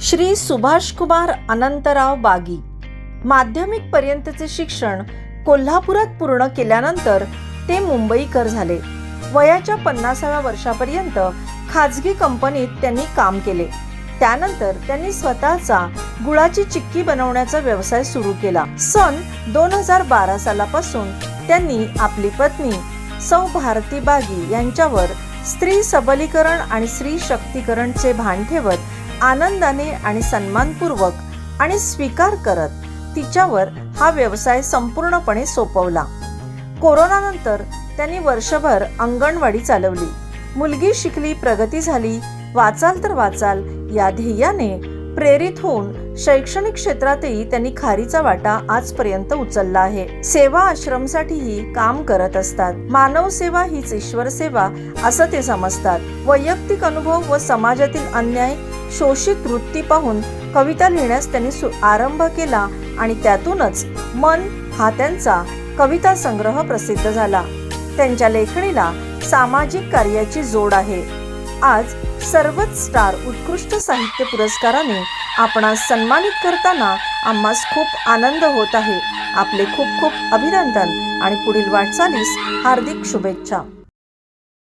श्री सुभाष कुमार अनंतराव बागी. माध्यमिक पर्यंतचे शिक्षण कोल्हापुरात पूर्ण केल्यानंतर ते मुंबईकर झाले. वयाच्या पन्नासाव्या वर्षापर्यंत खाजगी कंपनीत त्यांनी काम केले. त्यानंतर त्यांनी स्वतःचा गुळाची चिक्की बनवण्याचा व्यवसाय सुरू केला. सन दोन हजार बारा सालापासून त्यांनी आपली पत्नी सौ भारती बागी यांच्यावर स्त्री सबलीकरण आणि स्त्री शक्तीकरणचे भान ठेवत आनंदाने आणि सन्मानपूर्वक आणि स्वीकार करत तिच्यावर हा व्यवसाय संपूर्णपणे सोपवला. कोरोनानंतर त्यांनी वर्षभर अंगणवाडी चालवली. मुलगी शिकली प्रगती झाली वाचाल तर वाचाल या ध्येयाने प्रेरित होऊन शैक्षणिक क्षेत्रातही त्यांनी खारीचा वाटा आजपर्यंत उचलला आहे. सेवा आश्रमसाठीही काम करत असतात. मानव सेवा हीच ईश्वर सेवा असं ते समजतात. वैयक्तिक अनुभव व समाजातील अन्याय शोषित वृत्ती पाहून कविता लिहिण्यास त्यांनी सु- आरंभ केला आणि त्यातूनच मन हा त्यांचा कविता संग्रह प्रसिद्ध झाला. त्यांच्या लेखणीला सामाजिक कार्याची जोड आहे. आज सर्वच स्टार उत्कृष्ट साहित्य पुरस्काराने आपणास सन्मानित करताना आम्हास खूप आनंद होत आहे. आपले खूप खूप अभिनंदन आणि पुढील वाटचालीस हार्दिक शुभेच्छा.